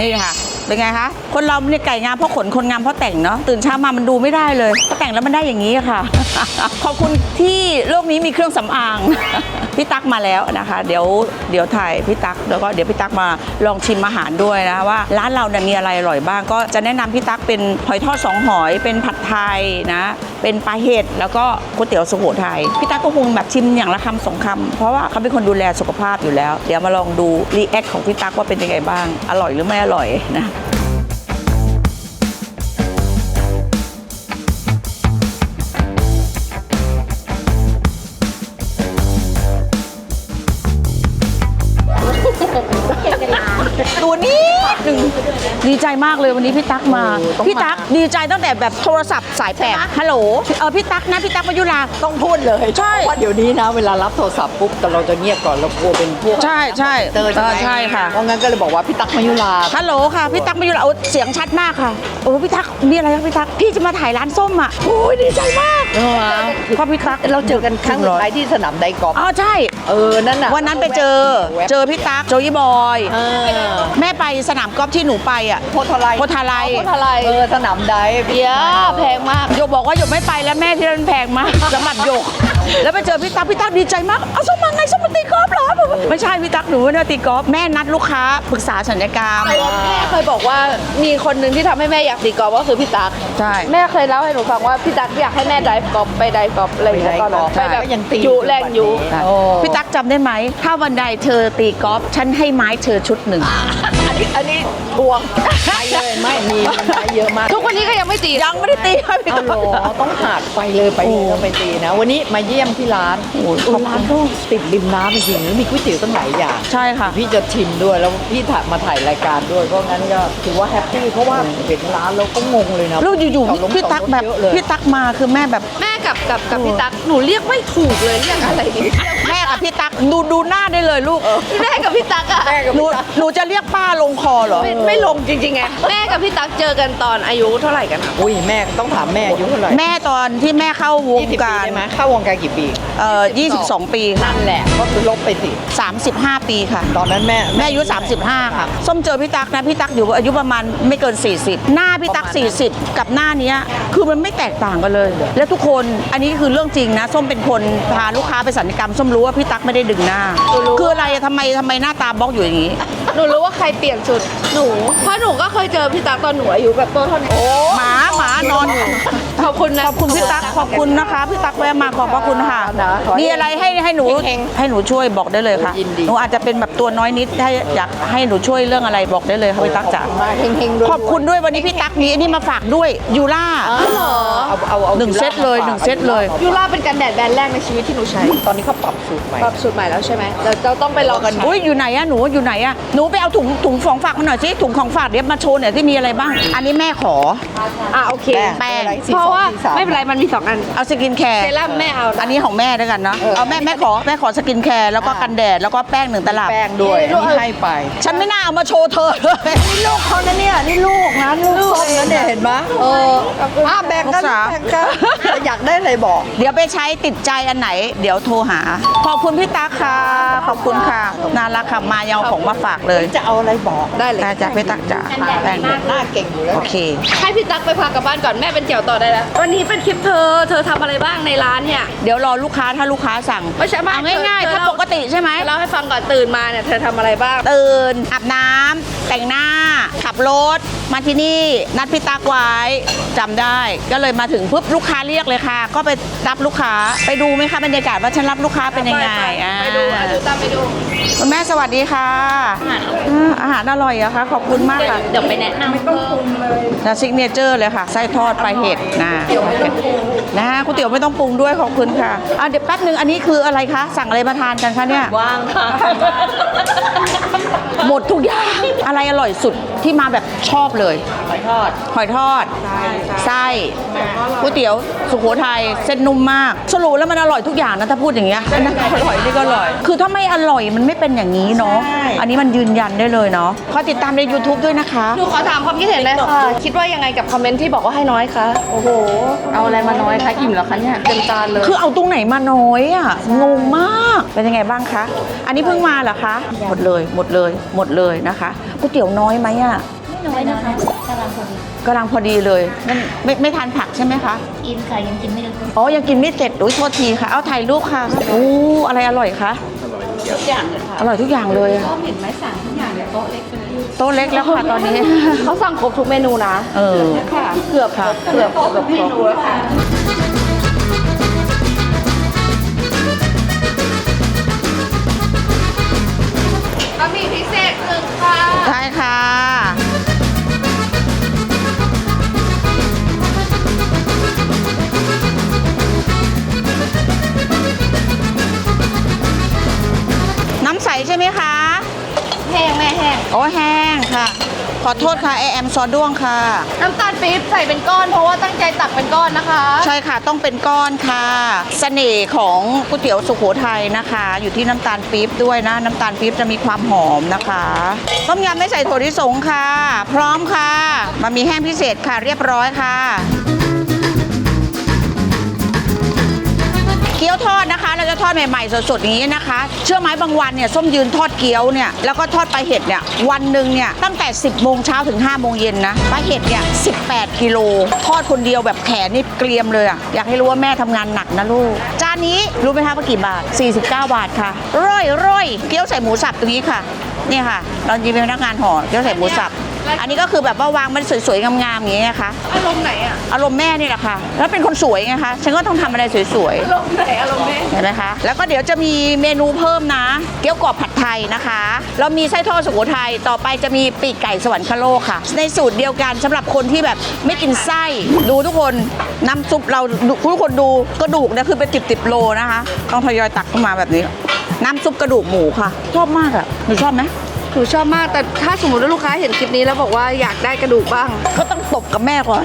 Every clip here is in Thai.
นี่ค่ะ เป็นไงคะ คนเราเนี่ยไก่งามเพราะขน คนงามเพราะแต่งเนาะ ตื่นเช้ามามันดูไม่ได้เลยพอแต่งแล้วมันได้อย่างนี้ค่ะ ขอบคุณที่โลกนี้มีเครื่องสำอาง พี่ตั๊กมาแล้วนะคะ เดี๋ยวเดี๋ยวถ่ายพี่ตั๊กแล้วก็เดี๋ยวพี่ตั๊กมาลองชิมอาหารด้วยนะว่าร้านเราเนี่ยมีอะไรอร่อยบ้าง ก็จะแนะนำพี่ตั๊กเป็นหอยทอดสองหอย เป็นผัดไทยนะเป็นปลาเห็ดแล้วก็ก๋วยเตี๋ยวสุโขทัยพี่ตั๊กก็คงแบบชิมอย่างละคำสองคำเพราะว่าเขาเป็นคนดูแลสุขภาพอยู่แล้ว เดี๋ยวมาลองดูรีแอคของพี่ตั๊กว่าเป็นยังไงบ้าง อร่อยหรือไม่อร่อยนะ ดีใจมากเลยวันนี้พี่ตั๊กมา พี่ตั๊กดีใจตั้งแต่แบบโทรศัพท์สายแปดฮัลโหลเออพี่ตั๊กนะพี่ตั๊กมายุรา ต้องพูดเลยใช่ เพราะว่าเดี๋ยวนี้นะ เวลารับโทรศัพท์ปุ๊บแต่เราจะเงียบก่อนเรากลัวเป็นพวกใช่ใช่เตอร์เออใช่ค่ะ เพราะงั้นก็เลยบอกว่าพี่ตั๊กมายุราฮัลโหลค่ะพี่ตั๊กมายุราโอ้เสียงชัดมากค่ะโอ้พี่ตั๊กมีอะไรครับพี่ตั๊กพี่จะมาถ่ายร้านส้มอะโอ้ยดีใจมากเพราะพี่ตั๊กเราเจอกันครั้งสุดท้ายที่สนามไดกอล์ฟอ๋อใช่ เออนั่นน่ะวันนั้นไปเจอเจอพี่ตั๊กโจยี่บอย เออแม่ไปสนามกอล์ฟที่หนูไปอะโพธาไลโพธาไลโพธาไลเออสนามไดเดี๋ยวแพงมากโยกบอกว่าโยกไม่ไปแล้วแม่ที่นั่นแพงมากสำหรับโยก แล้วไปเจอพี่ตั๊กพี่ตั๊กดีใจมาก เอาส้มมาไงส้มมาตีกอล์ฟเหรอผมไม่ใช่พี่ตั๊กหนูเนี่ยตีกอล์ฟแม่นัดลูกค้าปรึกษาสัญญกรรมแม่เคยบอกว่ามีคนหนึ่งที่ทำให้แม่อยากตีกอล์ฟก็คือพี่ตั๊กใช่แม่เคยเล่าให้หนูฟังว่าพี่ตั๊กอยากให้แม่ไดฟ์กอล์ฟไปไดฟ์กอล์ฟอะไรอย่างเงี้ยตอนนั้นใช่ไปแบบก็ยังตียุแรงยุโอ้พี่ตั๊กจำได้ไหมถ้าวันใดเธอตีกอล์ฟฉันให้ไม้เธอชุดหนึ่ง อันนี้อันนี้ทวงไปเลยไม่มีมันได้เยอะมาก ทุกวันนี้ก็ยังไม่ตียังไม่ได้ตีค่ะพี่เอาตั๊เหรกอต้องหาดไปเลยไปเลยต้องไปตีนะ วันนี้มาเยี่ยมที่ร้านโอ้ยเออร้านก็ติดริมน้ำจริงๆแล้วมีก๋วยเตี๋ยวตั้งหลายอย่างใช่ค่ะ พี่จะชิมด้วยแล้วพี่ถ่ายมาถ่ายรายการด้วยเพราะงั้นก็ถือว่าแฮปปี้เพราะว่าเห็นร้านแล้วก็งงเลยนะลูกอยู่จดลงๆพี่ตั๊กแบบจอดรถเยอะเลยพี่ตั๊กมาคือแม่แบบแม่กับกับกับพี่ตั๊กหนูเรียกไม่ถูกเลยเรียกอะไรดีแม่กั บพี่ตั๊กดูดูหน้าได้เลยลูกแม่กับพี่ตั๊กอะแม่กับหนูพี่ตั๊กหนูจะเรียกป้าลงคอเหรอ ไม่ไม่ลงจริงๆไงแม่กับพี่ตั๊กเจอกันตอนอายุเท่าไหร่กันคะอุ้ยแม่ต้องถามแม่อายุเท่าไหร่แม่ตอนที่แม่เข้าวงยี่สิบปีการใช่ไหมเข้าวงการกี่ปีเอ่อ22 ปีค่ะนั่นแหละ ก็คือลบไปสิ35 ปีค่ะ ตอนนั้นแม่แม่อายุ 35 ค่ะ ส้มเจอพี่ตั๊กนะ พี่ตั๊กอยู่อายุประมาณไม่เกิน 40 หน้าพี่ตั๊ก 40 กับหน้าเนี้ยคือมันไม่แตกต่างกันเลย และทุกคนอันนี้คือเรื่องจริงนะ ส้มเป็นคนพาลูกค้าไปสัญญกรรม ส้มรู้ว่าพี่ตั๊กไม่ได้ดึงหน้าคืออะไรอะทำไมทำไมหน้าตาบล็อกอยู่อย่างนี้ หนูรู้ว่าใครเปลี่ยนสุดหนูเพราะหนูก็เคยเจอพี่ตั๊กตอนหนูอายุแบบโตเท่านี้หมาหมานอนอยู่ ขอบคุณนะ ขอบคุณพี่ตั๊กขอบคุณนะคะ พี่ตั๊กแวะมาขอบพระคุณค่ะนะขอให้มีอะไรให้ให้หนูเฮงให้หนูช่วยบอกได้เลยค่ะยินดี หนูอาจจะเป็นแบบตัวน้อยนิดถ้าอยากให้หนูช่วยเรื่องอะไรบอกได้เลยค่ะพี่ตั๊กจ๋ามาเฮงๆด้วยขอบคุณด้วยวันนี้พี่ตั๊กมีอันนี้มาฝากด้วยยูล่าเอาเอาเอาหนึ่งเซตเลยหนึ่งเซตเลย ยูราเป็นกันแดดแบรนด์แรกในชีวิตที่หนูใช้ ตอนนี้เขาปรับสูตรใหม่ ปรับสูตรใหม่แล้วใช่ไหมเดี๋ยวเราต้องไปลองกันอุ้ยอยู่ไหนอะหนูอยู่ไหนอะหนูไปเอาถุงถุงของฝากมาหน่อยสิถุงของฝากเดี๋ยวมาโชว์หน่อยที่มีอะไรบ้าง อันนี้แม่ขอ อะโอเคแป้งอะไรสี่เพราะว่าสองสี่สามไม่เป็นไรมันมีสองอันเอาสกินแคร์เซรั่มแม่เอานะอันนี้ของแม่ด้วยกันเนาะเออเอาแม่แม่ขอแม่ขอสกินแคร์แล้วก็กันแดดแล้วก็แป้งหนึ่งตลับ แป้งด้วยอันนี้ให้ไป ฉันไม่น่าเอามาโชว์เธอเลยนี่ลูกเขานะเนี่ยนี่ลูกนะลูกส้มนะเนี่ยเห็นไหมเอออะแบ่งกันลูกสาวแบ่งกันอยากได้อะไรบอก เดี๋ยวไปใช้ติดใจอันไหน เดี๋ยวโทรหา ขอบคุณพี่ตั๊กค่ะ ขอบคุณค่ะน่ารักค่ะมายังเอาของมาฝากเลย จะเอาอะไรบอกได้เลยได้จ้ะพี่ตั๊กจ๋าแป้งหน้าเก่งอยู่แล้วโอเค ให้พี่ตั๊กไปพากลับบ้านก่อนแม่เป็นเกี่ยวต่อได้แล้ว วันนี้เป็นคลิปเธอ เธอทำอะไรบ้างในร้านเนี่ย เดี๋ยวรอลูกค้าถ้าลูกค้าสั่งไม่ใช่ไม่เอาง่ายเธอๆถ้าเล่าปกติใช่ไหมเล่าให้ฟังก่อนตื่นมาเนี่ยเธอทำอะไรบ้าง ตื่นอาบน้ำแต่งหน้าขับรถ มาที่นี่นัดพี่ตักไว้จำได้ ก็เลยมาถึงปุ๊บลูกค้าเรียกเลยค่ะ ก็ไปรับลูกค้าไปดูไหมคะบรรยากาศว่าฉันรับลูกค้าเป็นยังไงไปอ่าไปดูอะดูตามไปดูคุณแม่สวัสดีค่ะอ่าอาหารอร่อยอะคะขอบคุณมากค่ะเดี๋ยวไปแนะนำเพิ่มนะซิกเนเจอร์เลยค่ะไส้ทอดปลาเห็ดนะนะก๋วยเตี๋ยวไม่ต้องปรุงด้วยขอบคุณค่ะอะเดี๋ยวแป๊บหนึ่งอันนี้คืออะไรคะสั่งอะไรมาทานกันคะเนี่ย ว่างค่ะ หมดทุกอย่าง อะไรอร่อยสุดที่มาแบบชอบเลยหอยทอดหอยทอด ไส้ก๋วยเตี๋ยวสุโขทัยเส้นนุ่มมาก สรุปแล้วมันอร่อยทุกอย่างนะถ้าพูดอย่างเงี้ยอันนั้นร่อยนี่ก็อร่อย คือถ้าไม่อร่อยมันไม่เป็นอย่างนี้เนาะใช่ อันนี้มันยืนยันได้เลยเนาะขอติดตามใน YouTube ด้วยนะคะ หนูขอถามความคิดเห็นเลยค่ะ คิดว่ายังไงกับคอมเมนต์ที่บอกว่าให้น้อยคะ โอ้โห เอาอะไรมาน้อยคะอิ่มแล้วคะเนี่ยเต็มจานเลย คือเอาตรงไหนมาน้อยอะงงมากเป็นยังไงบ้างคะ อันนี้เพิ่งมาเหรอคะ หมดเลยหมดเลยหมดเลยนะคะก๋วยเตี๋ยวน้อยไหมอะ น้อยนะคะกำลังพอดีกำลังพอดีเลยงั้นไม่ไม่ทานผักใช่ไหมคะ กินค่ะยังกินไม่ได้อ๋อ ยังกินไม่เสร็จอุ้ยโทษทีค่ะ เอาถ่ายรูปค่ะโอ้อะไรอร่อยคะ ทุกอย่างเลยค่ะอร่อยทุกอย่างเลยอะก็เห็นไหมสั่งทุกอย่างเลยโต๊ะเล็กไปเลยโต๊ะเล็กแล้วค่ะตอนนี้ เขาสั่งครบทุกเมนูนะ เออ ค่ะ เกือบค่ะเกือบเกือบเมนูแล้วค่ะบะ อโทษค่ะแอมซอด้วงค่ะ น้ำตาลปี๊บใส่เป็นก้อนเพราะว่าตั้งใจตักเป็นก้อนนะคะ ใช่ค่ะต้องเป็นก้อนค่ะเสน่ห์ของก๋วยเตี๋ยวสุโขทัยนะคะ อยู่ที่น้ำตาลปี๊บด้วยนะ น้ำตาลปี๊บจะมีความหอมนะคะต้มยำไม่ใส่ถั่วลิสงค่ะ พร้อมค่ะบะหมี่แห้งพิเศษค่ะเรียบร้อยค่ะ เกี๊ยวทอดนะคะ เราจะทอดใหม่ๆสดๆอย่างนี้นะคะ เชื่อไหมบางวันเนี่ยส้มยืนทอดเกี๊ยวเนี่ยแล้วก็ทอดปลาเห็ดเนี่ยวันหนึ่งเนี่ยตั้งแต่ 10โมงเช้าถึง5โมงเย็นนะปลาเห็ดเนี่ย18 กิโล ทอดคนเดียวแบบแขนนี่เกรียมเลยอะอยากให้รู้ว่าแม่ทำงานหนักนะลูก จานนี้รู้ไหมคะว่ากี่บาท 49 บาทค่ะร่อยร่อยเกี๊ยวใส่หมูสับตรงนี้ค่ะนี่ค่ะเราจะเป็นพนักงานห่อเกี๊ยวใส่หมูสับ อันนี้ก็คือแบบว่าวางมันสวยๆงามๆอย่างเงี้ยค่ะอารมณ์ไหนอะอารมณ์แม่นี่แหละค่ะ แล้วเป็นคนสวยไงคะฉันก็ต้องทำอะไรสวยๆ อารมณ์ไหนอารมณ์แม่เห็นไหมคะ แล้วก็เดี๋ยวจะมีเมนูเพิ่มนะ เกี๊ยวกรอบผัดไทยนะคะ เรามีไส้ทอดสุโขทัย ต่อไปจะมีปีกไก่สวรรคโลกค่ะ ในสูตรเดียวกันสำหรับคนที่แบบไม่กินไส้ ดูทุกคน น้ำซุปเราทุกคนดูกระดูกเนี่ยคือเป็นติบติบๆโลนะคะ ต้องทยอยตักขึ้นมาแบบนี้ น้ำซุปกระดูกหมูค่ะ ชอบมากอะหนูชอบไหม หนูชอบมากแต่ถ้าสมมติว่าลูกค้าเห็นคลิปนี้แล้วบอกว่าอยากได้กระดูกบ้าง ก็ต้องตบกับแม่ก่อน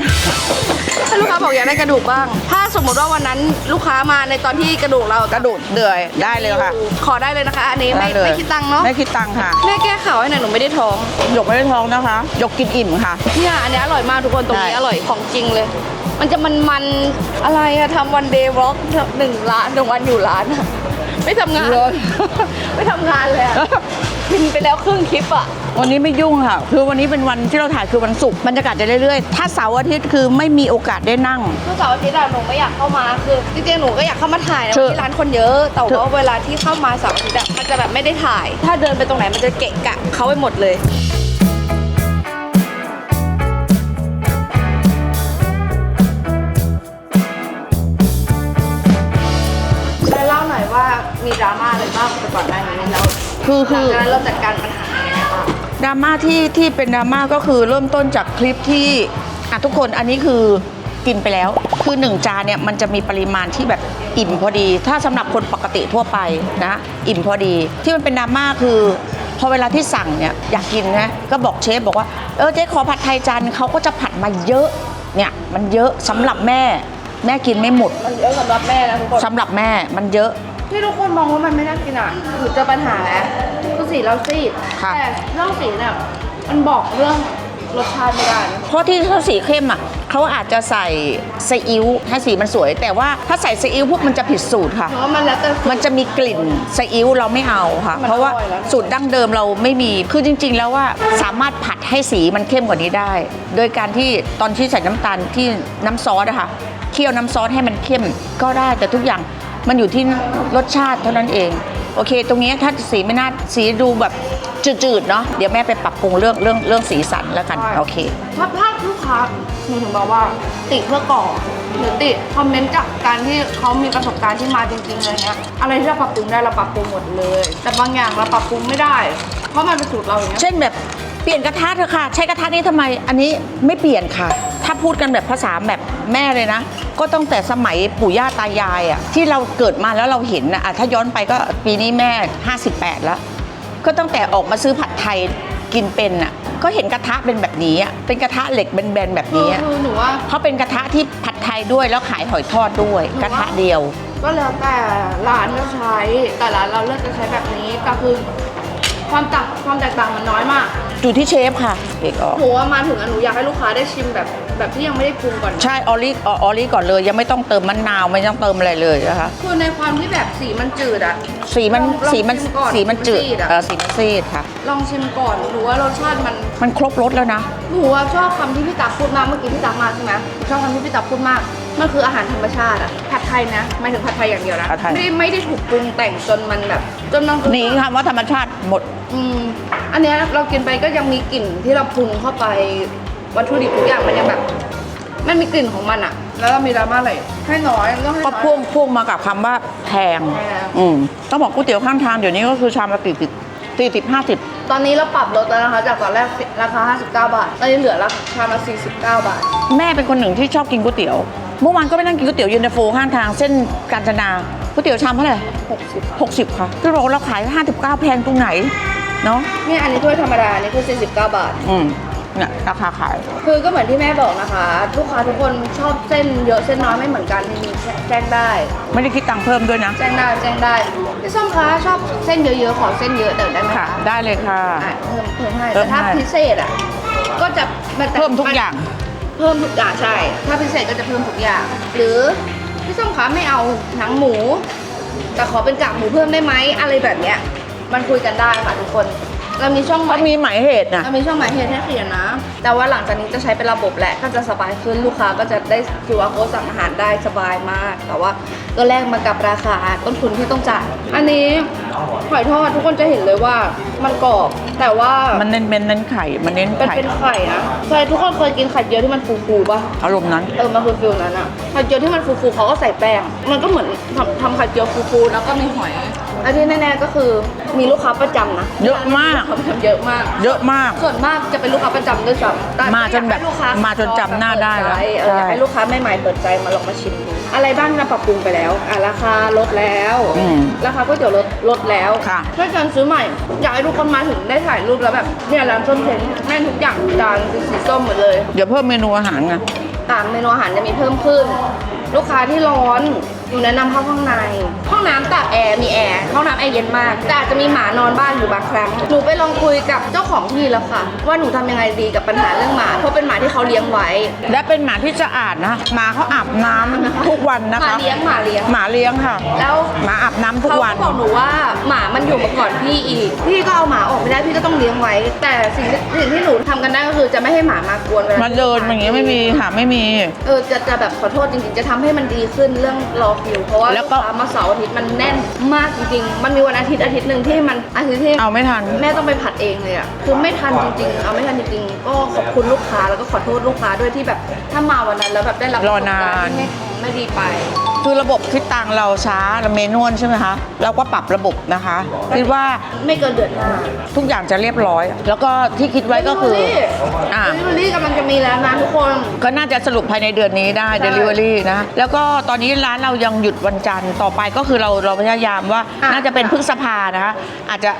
ถ้าลูกค้าบอกอยากได้กระดูกบ้าง ถ้าสมมติว่าวันนั้นลูกค้ามาในตอนที่กระดูกเรากระดูกเดือยได้เลยค่ะ ขอได้เลยนะคะ อันนี้ไม่ด้เลย ไม่คิดตังค์เนาะไม่คิดตังค์ค่ะแม่แก้ข่าวให้หน่อยหนูไม่ได้ท้องหยกไม่ได้ท้องนะคะ หยกกินอิ่มค่ะ เนี่ยอันนี้อร่อยมากทุกคนตรงนี้ใช่อร่อยของจริงเลย มันจะมันมันๆอะไรอะทำวันเดย์วอล์กหนึ่งล้านหนึ่งวันอยู่ร้านอะ ไม่ทำงาน เลย ไม่ทำงานเลยอะ กินไปแล้วครึ่งคลิปอะวันนี้ไม่ยุ่งค่ะ คือวันนี้เป็นวันที่เราถ่ายคือวันศุกร์บรรยากาศจะเรื่อยๆ ถ้าเสาร์อาทิตย์คือไม่มีโอกาสได้นั่งเมื่อเสาร์อาทิตย์อะหนูไม่อยากเข้ามาคือจริงๆหนูก็อยากเข้ามาถ่ายนะเถอะที่ร้านคนเยอะ แต่เถว่าอะเวลาที่เข้ามาเสาร์อาทิตย์อะมันจะแบบไม่ได้ถ่าย ถ้าเดินไปตรงไหนมันจะเกะกะเขาไปหมดเลย มีดราม่าอะไรบ้างแต่ก่อนหน้านี้แล้วคือหลัคืงอจากนั้นเราจัดการปัญหายังไงบ้างดราม่าที่ที่เป็นดราม่าก็คือเริ่มต้นจากคลิปที่อะทุกคนอันนี้คือกินไปแล้ว คือหนึ่งจานเนี่ยมันจะมีปริมาณที่แบบอิ่มพอดี ถ้าสำหรับคนปกติทั่วไปนะอิ่มพอดี ที่มันเป็นดราม่าคือพอเวลาที่สั่งเนี่ยอยากกินนะก็บอกเชฟบอกว่าเออเจ๊ขอผัดไทยจานนงเขาก็จะผัดมาเยอะเนี่ยมันเยอะสำหรับแม่ แม่กินไม่หมด มันเยอะสำหรับแม่นะทุกคน สำหรับแม่มันเยอะ ที่ทุกคนมองว่ามันไม่น่ากินอะคือเจอปัญหาแล้วคือสีเราซีดค่ะ แต่เรื่องสีเนี่ยมันบอกเรื่องรสชาติไม่ได้นะเพราะที่เขาสีเข้มอะเขาอาจจะใส่ซีอิ๊วให้สีมันสวย แต่ว่าถ้าใส่ซีอิ๊วพวกมันจะผิดสูตรค่ะ เพราะว่ามันแล้วแต่ มันจะมีกลิ่นซีอิ๊วเราไม่เอาค่ะ มันเพราะว่าอร่อยแล้ว สูตรดั้งเดิมเราไม่มี คือจริง ๆ แล้วว่าสามารถผัดให้สีมันเข้มกว่านี้ได้ โดยการที่ตอนที่ใส่น้ำตาลที่น้ำซอสอะค่ะเคี่ยวน้ำซอสให้มันเข้มก็ได้แต่ทุกอย่าง มันอยู่ที่รสชาติเท่านั้นเอง โอเค ตรงนี้ถ้าสีไม่น่าสีดูแบบจืดๆเนาะเดี๋ยวแม่ไปปรับปรุงเรื่องเรื่องเรื่องสีสันแล้วกันโอเคถ้าภาพลูกค้าหนูถึงบอกว่าติเพื่อก่อหรือติคอมเมนต์จากการที่เขามีประสบการณ์ที่มาจริงๆเลยเนี้ยอะไรที่เราปรับปรุงได้เราปรับปรุงหมดเลย แต่บางอย่างเราปรับปรุงไม่ได้ เพราะมันเป็นสูตรเราอย่างเงี้ยเช่นแบบ เปลี่ยนกระทะเถอะค่ะ ใช้กระทะนี้ทำไม อันนี้ไม่เปลี่ยนค่ะ ถ้าพูดกันแบบภาษาแบบแม่เลยนะ ก็ตั้งแต่สมัยปู่ย่าตายายอะที่เราเกิดมาแล้วเราเห็นนะอะถ้าย้อนไปก็ปีนี้แม่ 58 แล้ว ก็ตั้งแต่ออกมาซื้อผัดไทยกินเป็นอะก็เห็นกระทะเป็นแบบนี้อะเป็นกระทะเหล็กแบนๆแบบคือนี้อะคือหนูว่าเขาเป็นกระทะที่ผัดไทยด้วยแล้วขายหอยทอดด้วย กระทะเดียว ก็แล้วแต่ร้านจะใช้แต่ร้านเราเลือกจะใช้แบบนี้แต่คือความต่างความแตกต่างมันน้อยมาก อยู่ที่เชฟค่ะเด็กออก หนูว่ามาถึงอะหนูอยากให้ลูกค้าได้ชิมแบบ แบบที่ยังไม่ได้ปรุงก่อนใช่ออลิออลิก่อนเลย ยังไม่ต้องเติมมะนาวไม่ต้องเติมอะไรเลยนะคะคือในความที่แบบสีมันจืดอะสีมันลองลองสีมันชิมก่อนสีมันจืดมันซีดอะเออสีมันซีดค่ะ ลองชิมก่อนหนูว่ารสชาติมันมันครบรสแล้วนะ หนูว่าชอบคำที่พี่ตักพูดมากเมื่อกี้พี่ตักมาใช่ไหมชอบคำที่พี่ตักพูดมากมันคืออาหารธรรมชาติอะผัดไทยนะไม่ถึงผัดไทยอย่างเดียวนะผัดไทย ไม่ได้ไม่ได้ถูกปรุงแต่งจนมันแบบจนมันคือหนีคำว่าธรรมชาติหมด อืมอันเนี้ยเรากินไปก็ยังมีกลิ่นที่เราปรุงเข้าไป วัตถุดิบทุกอย่างมันยังแบบมันมีกลิ่นของมันอะแล้วเรามีดราม่าอะไรให้น้อยต้องให้ก็น้อย พ่วงพ่วงมากับคำว่าแพง แพง อืมต้องบอกก๋วยเตี๋ยวข้างทางเดี๋ยวนี้ก็คือชามละสี่สิบสี่สิบห้าสิบตอนนี้เราปรับลดแล้วนะคะ จากตอนแรกราคา 59 บาท ตอนนี้เหลือราคาชามละ49 บาท แม่เป็นคนหนึ่งที่ชอบกินก๋วยเตี๋ยว เมื่อวานก็ไปนั่งกินก๋วยเตี๋ยวเย็นตาโฟข้างทางเส้นกาญจนาก๋วยเตี๋ยวชามเท่าไหร่60หกสิบค่ะที่เราบอกว่าเราขายห้าสิบเก้าแพงตรงไหน เนาะเนี่ยอันนี้ถ้วยธรรมดา อันนี้คือ49 บาท อืม เนี่ยราคาขาย คือก็เหมือนที่แม่บอกนะคะ ลูกค้าทุกคนชอบเส้นเยอะเส้นน้อยไม่เหมือนกันจริงๆแจ้งได้ ไม่ได้คิดตังค์เพิ่มด้วยนะ แจ้งได้แจ้งได้พี่ส้มคะชอบเส้นเยอะๆขอเส้นเยอะเดี๋ยวได้ไหมค่ะ คะได้เลยค่ะ อะเพิ่มเพิ่มให้เพิ่แต่มถ้าให้ พิเศษอะก็จะนจะเพิ่มทุกอย่าง เพิ่มทุกอย่างใช่ ถ้าพิเศษก็จะเพิ่มทุกอย่าง หรือพี่ส้มคะไม่เอาหนังหมู แต่ขอเป็นกากหมูเพิ่มได้ไหมอะไรแบบเนี้ย มันคุยกันได้ค่ะทุกคน เรามีช่องหก็มายมีหมายเหตุนะ เรามีช่องหมายเหตุให้เขียนนะ แต่ว่าหลังจากนี้จะใช้เป็นระบบแหละก็จะสบายขึ้นลูกค้าก็จะได้ QR code สั่งอาหารได้สบายมาก แต่ว่าก็แลกมากับราคาต้นทุนที่ต้องจ่ายอันนี้หอยทอดทุกคนจะเห็นเลยว่ามันกรอบ แต่ว่ามันเน้นเป็นเน้นไข่ มันเน้นเป็นไข่ เป็นไข่นะใช่ทุกคนเคยกินไข่เจียวที่มันฟูๆป่ะ อารมณ์นั้น เออมันคือฟิลนั้นอะไข่เจียวที่มันฟูๆเขาก็ใส่แป้ง มันก็เหมือนทำทำไข่เจียวฟูๆแล้วก็มีหอย อันที่แน่ๆก็คือมีลูกค้าประจำนะเยอะมาก ลูค้ประจำเยอะมาก เยอะมาก ส่วนมากจะเป็นลูกค้าประจำด้วยซ้ำแต่มาจนแบบอยกให้ลูกค้มาจนจำหน้าได้แล้วเปิใจเอออยากให้ใช่ลูกค้าใหม่ๆเปิดใจมาลองมาชิมดูอะไรบ้างที่เราปรับปรุงไปแล้วอะราคาลดแล้วอืมราคาก๋วยเตี๋ยวลดลดแล้วค่ะถ้าการซื้อใหม่ อยากให้ทุกคนมาถึงได้ถ่ายรูปแล้วแบบเนี่ยร้านส้มเช้งแม่นทุกอย่างจานเป็นสีส้มหมดเลย เดี๋ยวเพิ่มเมนูอาหารไงอ่าเมนูอาหารจะมีเพิ่มขึ้น ลูกค้าที่ร้อน อยู่แนะนำเข้าห้องใน ห้องน้ำตากแอร์มีแอร์ห้องน้ำแอร์เย็นมาก แต่อาจจะมีหมานอนบ้านอยู่บางครั้ง หนูไปลองคุยกับเจ้าของที่แล้วค่ะ ว่าหนูทำยังไงดีกับปัญหาเรื่องหมา เพราะเป็นหมาที่เขาเลี้ยงไว้ และเป็นหมาที่สะอาดนะหมาเขาอาบน้ำทุกวันนะหมาคะ เลี้ยงหมาเลี้ยง หมาเลี้ยงค่ะ แล้ว หมาอาบน้ำทุกเขาวัก็นบอกหนูว่าหมามันอยู่มาก่อนพี่อีก พี่ก็เอาหมาออกไม่ได้พี่ก็ต้องเลี้ยงไว้ แต่สิ่งที่สิ่งที่หนูทำกันได้ก็คือจะไม่ให้หมามากวนเวลามันเดินอย่างเงี้ยไม่มีค่ะไม่มี เออจะจะแบบขอโทษจริงๆจะทำให้มันดีขึ้นเรื่องรอคิวเพราะว่าแล้ลูวกก็ค้ามาเสาร์อาทิตย์มันแน่นมากจริงๆ มันมีวันอาทิตย์อาทิตย์หนึ่งที่มันอาทิตย์ที่เอาไม่ทัน แม่ต้องไปผัดเองเลยอะคือไม่ทันจริงๆ เอาไม่ทันจริงๆ ก็ขอบคุณลูกค้าแล้วก็ขอโทษลูกค้าด้วยที่แบบถ้ามาวันนั้นแล้วแบบได้รับรอนาน ประสบการณ์ที่ไม่ไม่ดีไป คือระบบคิดตังค์เราช้าเราเมนวลใช่ไหมคะเราก็ปรับระบบนะคะ คิดว่าไม่เกินเดือนหน้าทุกอย่างจะเรียบร้อย แล้วก็ที่คิดไว้ก็คืออ่า เดลิเวอรี่กำลังจะมีแล้วนะทุกคน ก็น่าจะสรุปภายในเดือนนี้ได้ ใช่ Delivery นะ แล้วก็ตอนนี้ร้านเรายังหยุดวันจันทร์ต่อไปก็คือเราเราพยายามว่าอะ น่าจะเป็นพฤษภานะคะอาจจะ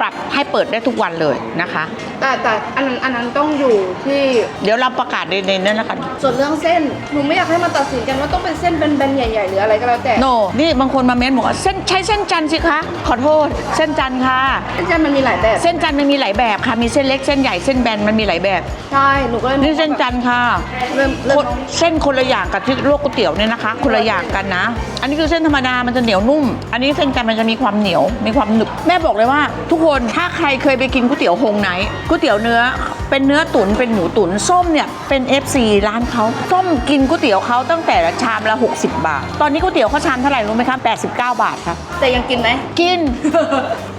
ปรับให้เปิดได้ทุกวันเลยนะคะ แต่แต่อันนั้นอันนั้นต้องอยู่ที่ เดี๋ยวเราประกาศในในนั้นแล้วกัน ส่วนเรื่องเส้นหนูไม่อยากให้มาตัดสินกันว่าต้องเป็นเส้นแบนๆใหญ่ๆหรืออะไรก็แล้วแต่ โน นี่บางคนมาเม้นบอกว่าเส้นใช้เส้นจันทร์สิคะ ขอโทษ เส้นจันทร์ค่ะ เส้นจันทร์มันมีหลายแบบ เส้นจันทร์มันมีหลายแบบค่ะ มีเส้นเล็กเส้นใหญ่เส้นแบนมันมีหลายแบบ ใช่ หนูก็เลยนี่เส้นจันทร์ค่ะเริ่มเริ่คมนเส้นคนละอย่างกับที่ลวกก๋วยเตี๋ยวเนี่ยนะคะ คนละอย่างกันนะ อันนี้คือเส้นธรรมดา มันจะเหนียวนุ่ม อันนี้เส้นจันทร์มันจะมีความเหนียว มีความหนึบ แม่บอกเลยว่า ทุกคน ถ้าใครเคยไปกินก๋วยเตี๋ยวโฮงไหนก๋วยเตี๋ยวเนื้อ เป็นเนื้อตุ๋นเป็นหมูตุ๋นส้มเนี่ยเป็น FC ร้านเขาส้มกินก๋วยเตี๋ยวเขาตั้งแต่ละชามละ 60 บาท ตอนนี้ก๋วยเตี๋ยวเขาชามเท่าไหร่รู้ไหมคะ89 บาทค่ะแต่ยังกินไหมกิน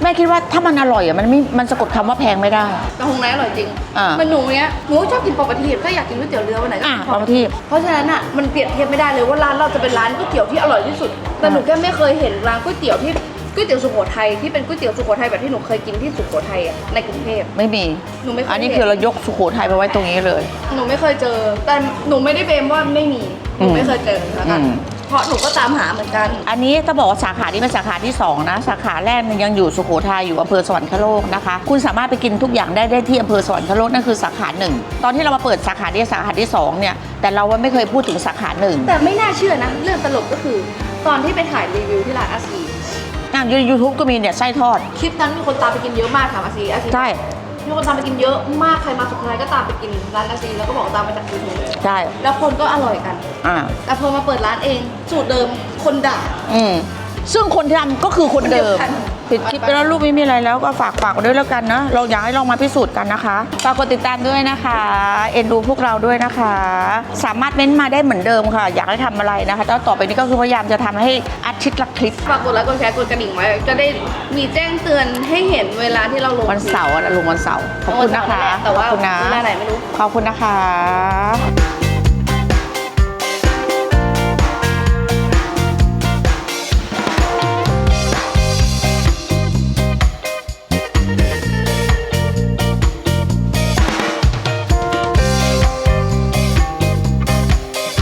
แม่คิดว่าถ้ามันอร่อยอะมันไม่มันสะกดคำว่าแพงไม่ได้ แต่คงไหนอร่อยจริง อ่ามันหนูเนี้ยหนูชอบกินปกติถ้าอยากกินก๋วยเตี๋ยวเรือวันไหนก็อะกินปกติเพราะฉะนั้นอะมันเปรียบเทียบไม่ได้เลยว่าร้านเราจะเป็นร้านก๋วยเตี๋ยวที่อร่อยที่สุด แต่หนูแค่ไม่เคยเห็นร้านก๋วยเตี๋ยวที่ ก๋วยเตี๋ยวสุโขทัยที่เป็นก๋วยเตี๋ยวสุโขทัยแบบที่หนูเคยกินที่สุโขทัยอะในกรุงเทพ ไม่มี หนูไม่เคย อันนี้เห็นคือเรายกสุโขทัยไปไว้ตรงนี้เลย หนูไม่เคยเจอ แต่หนูไม่ได้เบมว่าไม่มี หนูไม่เคยเจอแล้วกัน อืม เพราะหนูก็ตามหาเหมือนกัน อันนี้ถ้าบอกว่าสาขานี้เป็นสาขาที่ 2 นะ สาขาแรกเนี่ยยังอยู่สุโขทัยอยู่อำเภอสวรรคโลกนะคะ คุณสามารถไปกินทุกอย่างได้ได้ที่อำเภอสวรรคโลกนั่นคือสาขาหนึ่งตอนที่เรามาเปิดสาขานี้สาขาที่สองเนี่ยแต่เราไม่เคยพูดถึงสาขาหนึ่งแต่ไม่น่าเชื่อนะ เรื่องตลกก็คือ ตอนที่ไปถ่ายรีวิวที่ร้านอาซี อะยูทูบก็มีเนี่ยไส้ทอด คลิปนั้นมีคนตามไปกินเยอะมากค่ะอาซีอาซีใช่ มีคนตามไปกินเยอะมากใครมาสุโขทัยก็ตามไปกินร้านอาซีแล้วก็บอกว่าตามมาจากยูทูบใช่ แล้วคนก็อร่อยกัน อ่า แต่พอมาเปิดร้านเองสูตรเดิมคนด่า อืมซึ่งคนที่ทำก็คือคนเดิม คนเดียวกัน ปิดคลิปไปแล้วลูกไม่มีอะไรแล้วก็ฝากฝากไว้ด้วยแล้วกันนะเราอยากให้ลองมาพิสูจน์กันนะคะฝากกดติดตามด้วยนะคะ เอ็นดูพวกเราด้วยนะคะ สามารถเม้นต์มาได้เหมือนเดิมค่ะ อยากให้ทำอะไรนะคะแล้วต่อไปนี้ก็คือพยายามจะทำให้อาทิตย์ละคลิปฝากกดไลค์กดแชร์กดกระดิ่งไว้จะได้มีแจ้งเตือนให้เห็นเวลาที่เราลงวันเสาร์อะลงวันเสาร์ขอบคุณนะคะแต่ว่าขอบคุณนะเวลาไหนไม่รู้ขอบคุณนะคะ